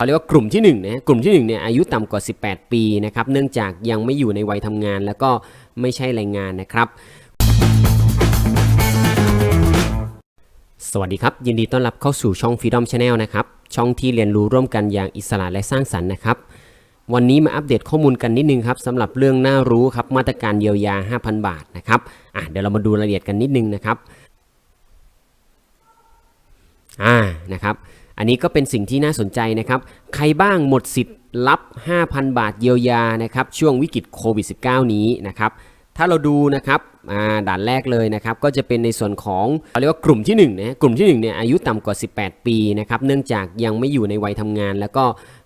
เขาเรียกว่ากลุ่มที่1นะกลุ่มที่1เนี่ยอายุต่ำกว่า 18 ปีนะครับเนื่องจากยังไม่อยู่ในวัยทำงาน แล้วก็ไม่ใช่แรงงานนะครับ สวัสดีครับ ยินดีต้อนรับเข้าสู่ช่อง Freedom Channel นะครับช่องที่เรียนรู้ร่วมกันอย่างอิสระและสร้างสรรค์นะครับ วันนี้มาอัปเดตข้อมูลกันนิดนึงครับสำหรับเรื่องน่ารู้ครับมาตรการเยียวยา 5,000 บาทนะครับอะเดี๋ยวเรามาดูรายละเอียดกันนิดนึงนะครับ อ่านะครับอันนี้ก็เป็นสิ่งที่น่าสนใจนะครับใครบ้างหมดสิทธิ์รับ 5,000 บาทเยียวยานะครับช่วงวิกฤตโควิด -19 นี้นะครับถ้าเราดูนะครับอ่าด่านแรกเลยนะครับก็จะเป็นในส่วนของเขาเรียกว่ากลุ่มที่1นะกลุ่มที่1เนี่ยอายุต่ำกว่า 18 ปีนะครับเนื่องจากยังไม่อยู่ในวัยทำงาน แล้วก็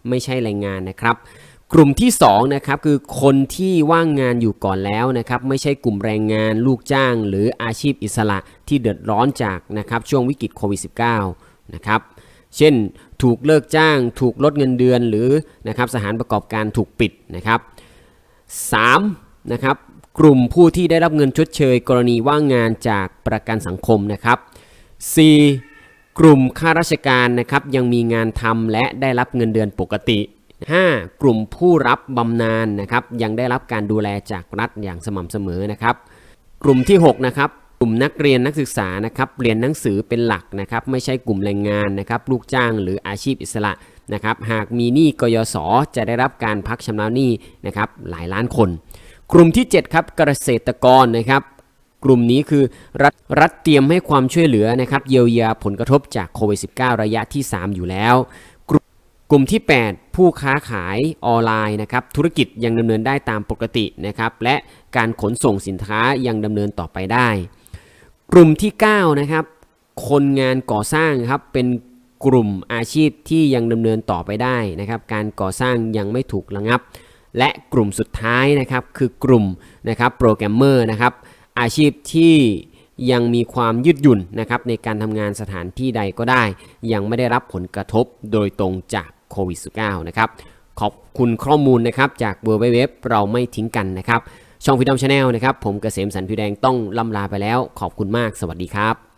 ไม่ใช่แรงงานนะครับ กลุ่มที่2นะครับคือคนที่ว่างงานอยู่ก่อนแล้วนะครับไม่ใช่กลุ่มแรงงานลูกจ้าง หรืออาชีพอิสระที่เดือดร้อนจากนะครับช่วงวิกฤตโควิด -19 นะครับเช่นถูกเลิกจ้าง ถูกลดเงินเดือนหรือนะครับสถานประกอบการถูกปิดนะครับ 3. นะครับกลุ่มผู้ที่ได้รับเงินชดเชย กรณีว่างงานจากประกันสังคมนะครับ 4. กลุ่มข้าราชการนะครับยังมีงานทำและได้รับเงินเดือนปกติ 5. กลุ่มผู้รับบำนาญนะครับยังได้รับการดูแลจากรัฐอย่างสม่ำเสมอนะครับ กลุ่มที่6นะครับกลุ่มนักเรียนนักศึกษานะครับเรียนหนังสือเป็นหลักนะครับไม่ใช่กลุ่มแรงงานนะครับลูกจ้างหรืออาชีพอิสระนะครับหากมีหนี้กยศจะได้รับการพักชำระหนี้นะครับหลายล้านคน กลุ่มที่ 7 ครับเกษตรกรนะครับกลุ่มนี้คือรัฐรัฐเตรียมให้ความช่วยเหลือนะครับเยียวยาผลกระทบจากโควิด -19 ระยะที่ 3 อยู่แล้ว กลุ่มที่ 8 ผู้ค้าขายออนไลน์นะครับธุรกิจยังดำเนินได้ตามปกตินะครับและการขนส่งสินค้ายังดำเนินต่อไปได้ กลุ่มที่9นะครับคนงานก่อสร้างครับเป็นกลุ่มอาชีพที่ยังดำเนินต่อไปได้นะครับการก่อสร้างยังไม่ถูกระงับ และกลุ่มสุดท้ายนะครับคือกลุ่มนะครับโปรแกรมเมอร์นะครับอาชีพที่ยังมีความยืดหยุ่นนะครับในการทำงานสถานที่ใดก็ได้ ยังไม่ได้รับผลกระทบโดยตรงจาก โควิด -19 นะครับ ขอบคุณข้อมูลนะครับจากเว็บเราไม่ทิ้งกันนะครับ ช่องฟิดอมชาแนลนะครับ ผมเกษมสันผิวแดงต้องล่ำลาไปแล้ว ขอบคุณมาก สวัสดีครับ